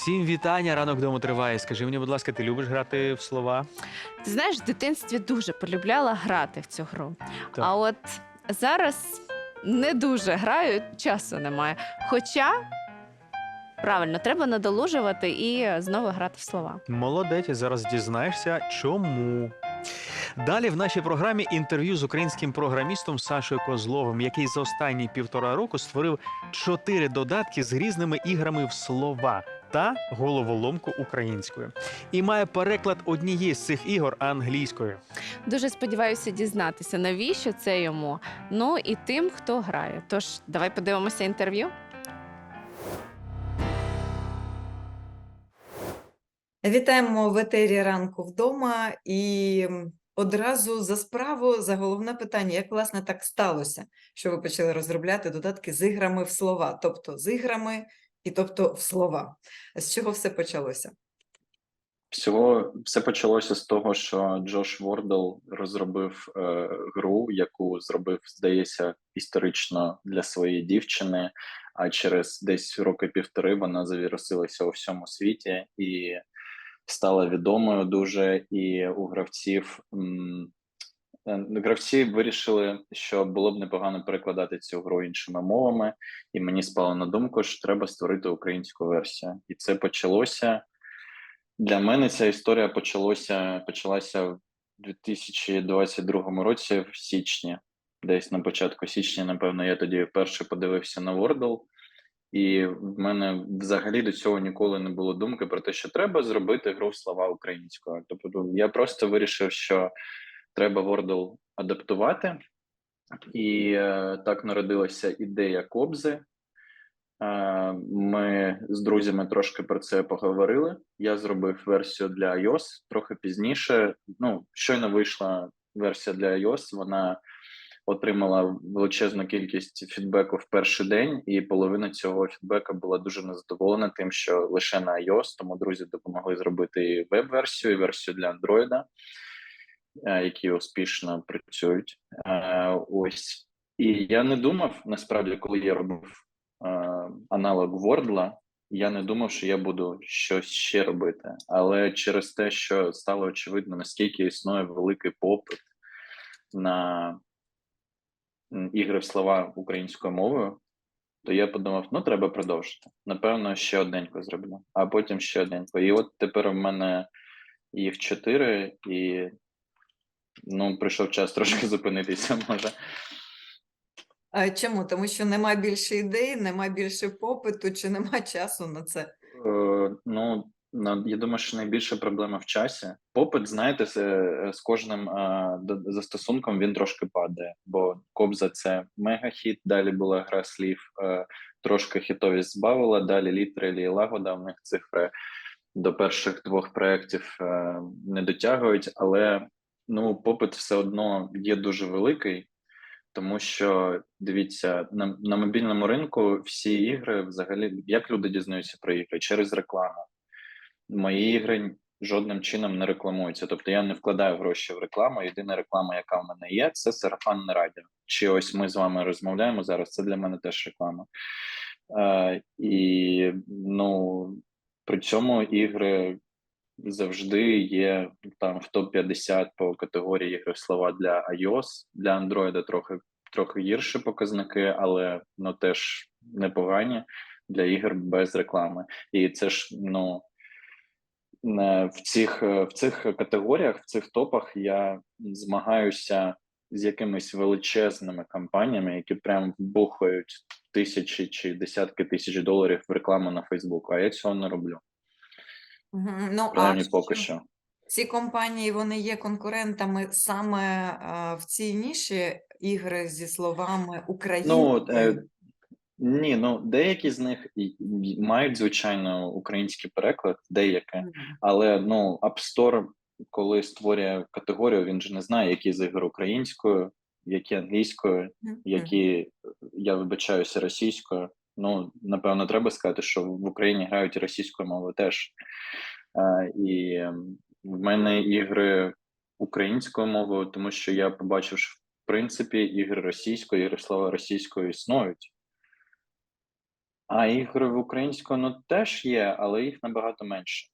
Всім вітання, ранок вдома триває. Скажи мені, будь ласка, ти любиш грати в слова? Ти знаєш, в дитинстві дуже полюбляла грати в цю гру. Так. А от зараз не дуже граю, часу немає. Хоча правильно, треба надолужувати і знову грати в слова. Молодець, зараз дізнаєшся, чому. Далі в нашій програмі інтерв'ю з українським програмістом Сашою Козловим, який за останні півтора року створив чотири додатки з різними іграми в слова та головоломку українською. І має переклад однієї з цих ігор англійською. Дуже сподіваюся дізнатися, навіщо це йому. Ну і тим, хто грає. Тож давай подивимося інтерв'ю. Вітаємо в етері ранку вдома і одразу за справу за головне питання: як власне так сталося, що ви почали розробляти додатки з іграми в слова, тобто з іграми і тобто в слова. З чого все почалося? Всього все почалося з того, що Джош Вордл розробив е, гру, яку зробив, здається, історично для своєї дівчини. А через десь роки півтори вона завірусилася у всьому світі і стала відомою дуже. І у гравців гравці вирішили, що було б непогано перекладати цю гру іншими мовами. І мені спало на думку, що треба створити українську версію. І це почалося. Для мене ця історія почалося, почалася в 2022 році, в січні, десь на початку січня, напевно, я тоді вперше подивився на Wordle, і в мене взагалі до цього ніколи не було думки про те, що треба зробити гру в слова українською. Тобто я просто вирішив, що треба Wordle адаптувати, і е, так народилася ідея Кобзи. Е, Ми з друзями трошки про це поговорили. Я зробив версію для iOS трохи пізніше. Ну, щойно вийшла версія для iOS, вона отримала величезну кількість фідбеку в перший день, і половина цього фідбека була дуже незадоволена тим, що лише на iOS, тому друзі допомогли зробити і веб-версію, і версію для Android, які успішно працюють. Ось. І я не думав, насправді, коли я робив аналог Wordla, я не думав, що я буду щось ще робити. Але через те, що стало очевидно, наскільки існує великий попит на ігри в слова українською мовою, то я подумав: ну треба продовжити. Напевно, ще одненько зроблю, а потім ще одненько. І от тепер в мене їх чотири, і ну, прийшов час трошки зупинитися, може. А чому? Тому що нема більше ідей, нема більше попиту, чи нема часу на це? Е, ну, я думаю, що найбільша проблема в часі. Попит, знаєте, з, е, кожним е, застосунком він трошки падає, бо Кобза це мегахіт, далі була гра слів, е, трошки хітовість збавила, далі літералі і лагода. В них цифри до перших двох проєктів е, не дотягують, але ну, попит все одно є дуже великий. Тому що дивіться, на, на мобільному ринку всі ігри взагалі як люди дізнаються про ігри через рекламу. Мої ігри жодним чином не рекламуються. Тобто я не вкладаю гроші в рекламу. Єдина реклама, яка в мене є, це сарафанне радіо. Чи ось ми з вами розмовляємо зараз. Це для мене теж реклама. Е, і ну при цьому ігри завжди є там в топ 50 по категорії ігри слова для iOS, для Android трохи трохи гірші показники, але ну теж непогані для ігор без реклами. І це ж ну в цих в цих категоріях, в цих топах я змагаюся з якимись величезними компаніями, які прям вбухають тисячі чи десятки тисяч доларів в рекламу на Фейсбук. А я цього не роблю. Ну, а поки що-. Ці компанії вони є конкурентами саме а, в цій ніші ігри зі словами українською. Ну, е, ні, ну деякі з них і- і мають звичайно український переклад, деякі, Мгм. але ну App Store, коли створює категорію, він же не знає, які з ігор українською, які англійською, Мгм. які я вибачаюся російською. Ну напевно, треба сказати, що в Україні грають російською мовою теж. Е, і ем, в мене ігри українською мовою, тому що я побачив, що в принципі ігри російською, ігри слова російською існують. А ігри в українську ну теж є, але їх набагато менше.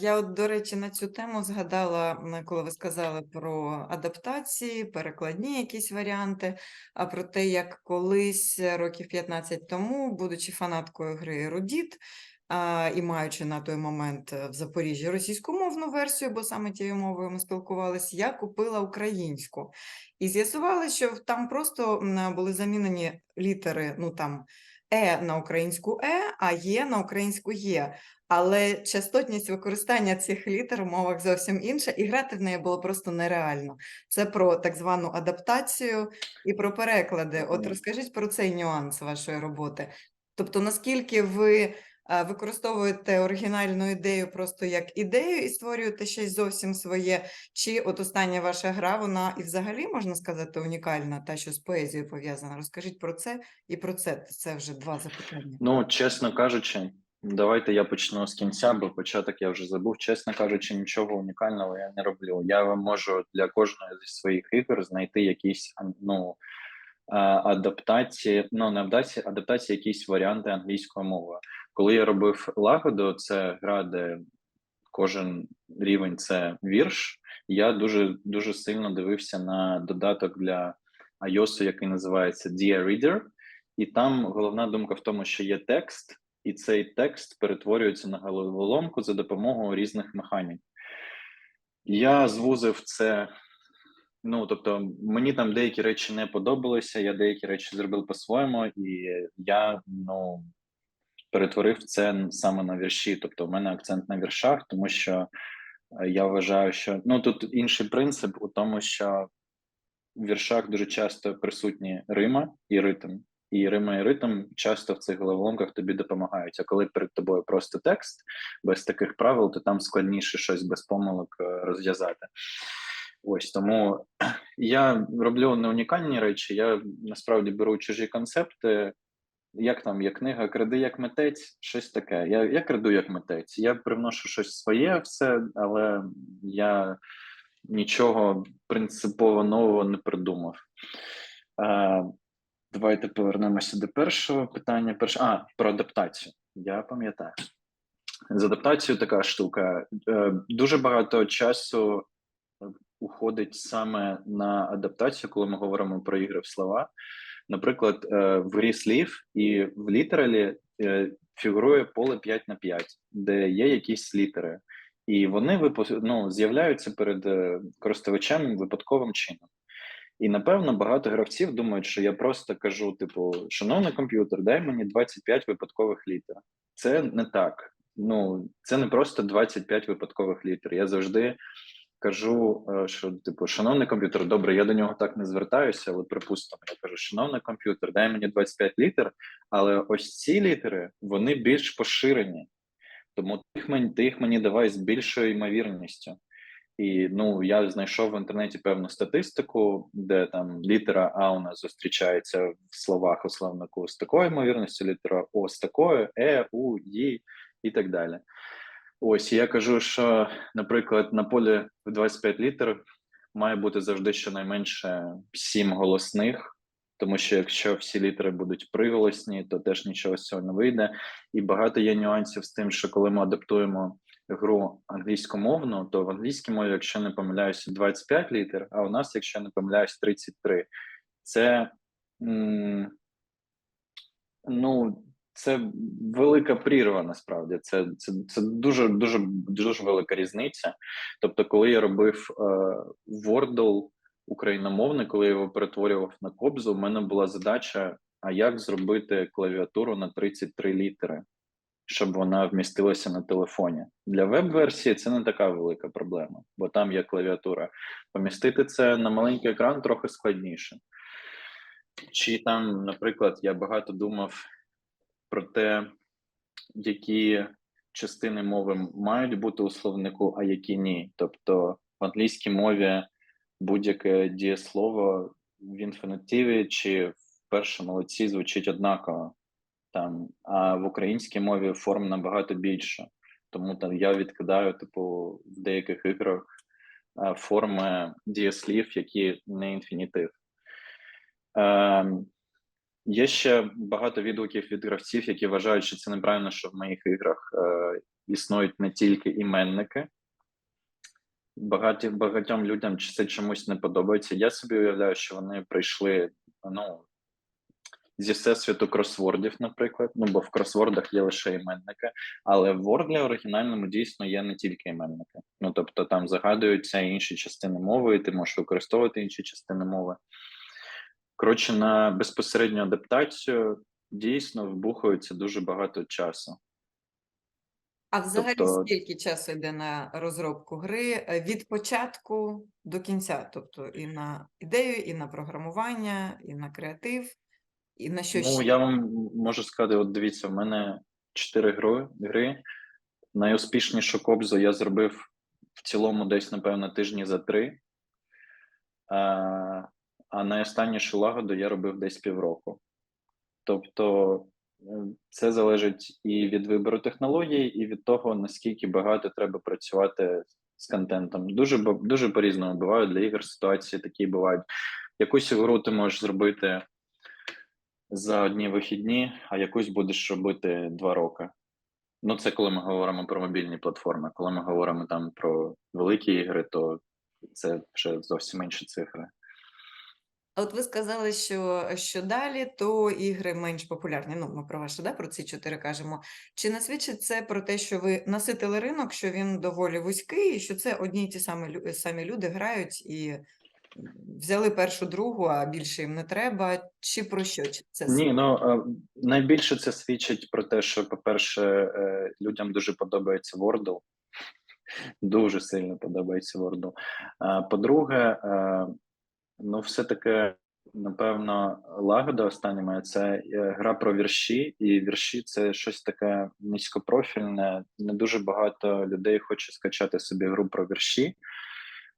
Я, от, до речі, на цю тему згадала, коли ви сказали про адаптації, перекладні якісь варіанти, а про те, як колись е, років 15 тому, будучи фанаткою гри Ерудіт, а, і маючи на той момент е, в Запоріжжі російськомовну версію, бо саме тією мовою ми спілкувалися, я купила українську. І з'ясувалося, що там просто були замінені літери, ну там Е на українську Е, а Є на українську Є. Але частотність використання цих літер в мовах зовсім інша, і грати в неї було просто нереально. Це про так звану адаптацію і про переклади. От розкажіть про цей нюанс вашої роботи. Тобто, наскільки ви використовуєте оригінальну ідею просто як ідею і створюєте щось зовсім своє, чи от остання ваша гра, вона і взагалі можна сказати унікальна, та що з поезією пов'язана. Розкажіть про це і про це. Це вже два запитання. Ну, чесно кажучи, давайте я почну з кінця, бо початок я вже забув. Чесно кажучи, нічого унікального я не роблю. Я можу для кожної зі своїх ігор знайти якісь ну, адаптації, ну не адаптації, адаптації, якісь варіанти англійської мови. Коли я робив лагоду, це гра, де кожен рівень це вірш. Я дуже дуже сильно дивився на додаток для iOS, який називається Dear Reader, і там головна думка в тому, що є текст, і цей текст перетворюється на головоломку за допомогою різних механік. Я звузив це. Ну, тобто, мені там деякі речі не подобалися, я деякі речі зробив по-своєму, і я ну, перетворив це саме на вірші. Тобто, у мене акцент на віршах, тому що е, я вважаю, що ну тут інший принцип у тому, що в віршах дуже часто присутні рима і ритм. І рима і ритм часто в цих головоломках тобі допомагають. А коли перед тобою просто текст без таких правил, то там складніше щось без помилок е, розв'язати. Ось тому я роблю не унікальні речі. Я насправді беру чужі концепти. Як там є книга Кради як митець, щось таке. Я, я краду як митець. Я привношу щось своє, все, але я нічого принципово нового не придумав. Е, давайте повернемося до першого питання. Перше, а, про адаптацію. Я пам'ятаю. З адаптацією така штука. Е, дуже багато часу уходить саме на адаптацію, коли ми говоримо про ігри в слова. Наприклад, е, в грі слів і в літералі е, фігурує поле 5 на 5, де є якісь літери, і вони ну, з'являються перед е, користувачем випадковим чином. І напевно багато гравців думають, що я просто кажу: типу, шановний комп'ютер, дай мені 25 випадкових літер. Це не так. Ну, це не просто 25 випадкових літер. Я завжди кажу, е, що типу, шановний комп'ютер, добре, я до нього так не звертаюся, але припустимо, я кажу, шановний комп'ютер, дай мені 25 літер, але ось ці літери вони більш поширені, тому ти їх мені, ти їх мені давай з більшою ймовірністю. І ну я знайшов в інтернеті певну статистику, де там літера А у нас зустрічається в словах у словнику з такою ймовірністю, літера О з такою, Е, У, Ї і так далі. Ось я кажу, що, наприклад, на полі в 25 літер має бути завжди щонайменше 7 голосних, тому що якщо всі літери будуть приголосні, то теж нічого з цього не вийде. І багато є нюансів з тим, що коли ми адаптуємо гру англійськомовну, то в англійській мові, якщо не помиляюся, 25 літер, а у нас, якщо не помиляюсь, 33. Це ну, це велика прірва. Насправді це це, це дуже дуже дуже велика різниця. Тобто, коли я робив е, Wordle україномовний, коли я його перетворював на кобзу, у мене була задача: а як зробити клавіатуру на 33 літери, щоб вона вмістилася на телефоні? Для веб-версії це не така велика проблема, бо там є клавіатура. Помістити це на маленький екран трохи складніше. Чи там, наприклад, я багато думав про те, які частини мови мають бути у словнику, а які ні. Тобто в англійській мові будь-яке дієслово в інфінітиві чи в першому лиці звучить однаково, там, а в українській мові форм набагато більше. Тому там я відкидаю, типу, в деяких іграх е, форми дієслів, які не інфінітив. Ем, Є ще багато відгуків від гравців, які вважають, що це неправильно, що в моїх іграх е, існують не тільки іменники. Багаті, багатьом людям це чомусь не подобається. Я собі уявляю, що вони прийшли ну, зі всесвіту кросвордів, наприклад. Ну, бо в кросвордах є лише іменники, але в Wordle оригінальному дійсно є не тільки іменники. Ну тобто там загадуються інші частини мови, і ти можеш використовувати інші частини мови. Коротше, на безпосередню адаптацію дійсно вбухується дуже багато часу. А взагалі Тобто- скільки часу йде на розробку гри від початку до кінця? Тобто і на ідею, і на програмування, і на креатив, і на що Ну, ще? я вам можу сказати: от дивіться, в мене чотири гри. гри. Найуспішнішу кобзу я зробив в цілому десь, напевно, тижні за три. А, найостаннішу лагоду я робив десь півроку. Тобто е, це залежить і від вибору технологій, і від того, наскільки багато треба працювати з контентом. Дуже дуже по-різному бувають для ігор ситуації такі бувають. Якусь гру ти можеш зробити за одні вихідні, а якусь будеш робити два роки. Ну, це коли ми говоримо про мобільні платформи. Коли ми говоримо там про великі ігри, то це вже зовсім інші цифри. А От ви сказали, що, що далі, то ігри менш популярні. Ну, ми про ваше, да, про ці чотири кажемо. Чи не свідчить це про те, що ви наситили ринок, що він доволі вузький, і що це одні й ті самі, самі люди грають і взяли першу, другу, а більше їм не треба? Чи про що Чи це Ні, ну е, найбільше це свідчить про те, що, по-перше, е, людям дуже подобається Wordle. Дуже сильно подобається Wordle. По-друге, ну, все-таки, напевно, лагода остання це е, гра про вірші, і вірші це щось таке низькопрофільне. Не дуже багато людей хоче скачати собі гру про вірші,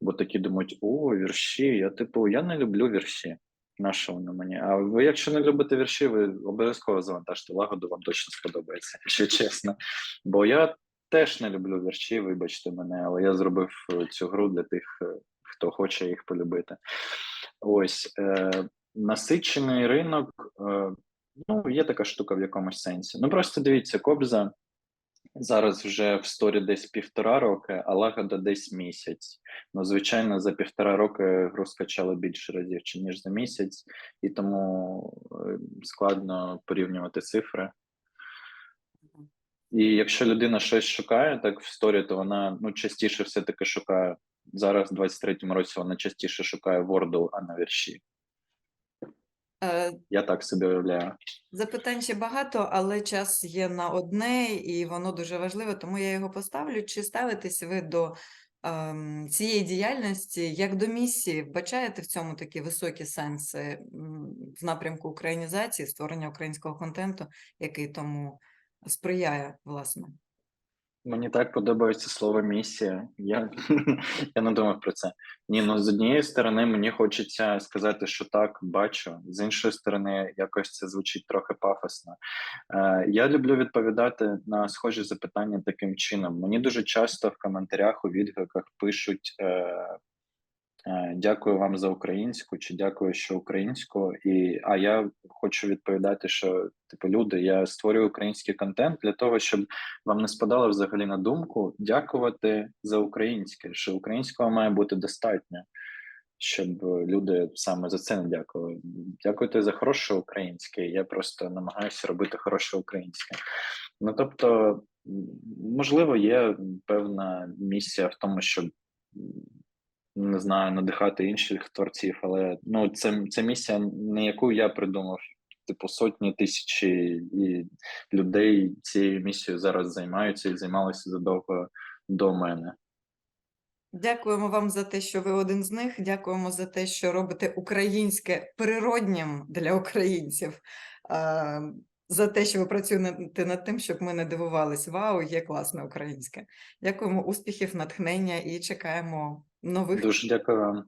бо такі думають: о, вірші. Я типу, я не люблю вірші. На що воно мені? А ви, якщо не любите вірші, ви обов'язково завантажте лагоду, вам точно сподобається, якщо чесно. Бо я теж не люблю вірші, вибачте мене, але я зробив е, цю гру для тих, е, хто хоче їх полюбити. Ось е, насичений ринок. Е, ну, є така штука в якомусь сенсі. Ну просто дивіться, Кобза зараз вже в сторі десь півтора роки, а лагода десь місяць. Ну, звичайно, за півтора роки гру скачали більше разів, чи ніж за місяць, і тому е, складно порівнювати цифри. І якщо людина щось шукає так в сторі, то вона ну частіше все-таки шукає зараз, в 23-му році, вона частіше шукає Wordle, а не вірші. Е, Я так собі уявляю. Запитань ще багато, але час є на одне, і воно дуже важливе, тому я його поставлю. Чи ставитесь ви до ем, цієї діяльності як до місії? Вбачаєте в цьому такі високі сенси в напрямку українізації, створення українського контенту, який тому сприяє, власне? Мені так подобається слово місія. Я, я не думав про це. Ні, ну з однієї сторони, мені хочеться сказати, що так, бачу. З іншої сторони, якось це звучить трохи пафосно. Е, я люблю відповідати на схожі запитання таким чином. Мені дуже часто в коментарях у відгуках пишуть. Е, Дякую вам за українську, чи дякую, що українську. І а я хочу відповідати, що типу люди, я створюю український контент для того, щоб вам не спадало взагалі на думку дякувати за українське, що українського має бути достатньо, щоб люди саме за це не дякували. Дякуйте за хороше українське. Я просто намагаюся робити хороше українське. Ну тобто, можливо, є певна місія в тому, щоб. Не знаю, надихати інших творців, але ну це, це місія, не яку я придумав. Типу, сотні тисячі людей цією місією зараз займаються і займалися задовго до мене. Дякуємо вам за те, що ви один з них. Дякуємо за те, що робите українське природнім для українців. За те, що ви працюєте над тим, щоб ми не дивувались. Вау, є класне українське. Дякуємо, успіхів, натхнення і чекаємо нових Дуже дякую вам.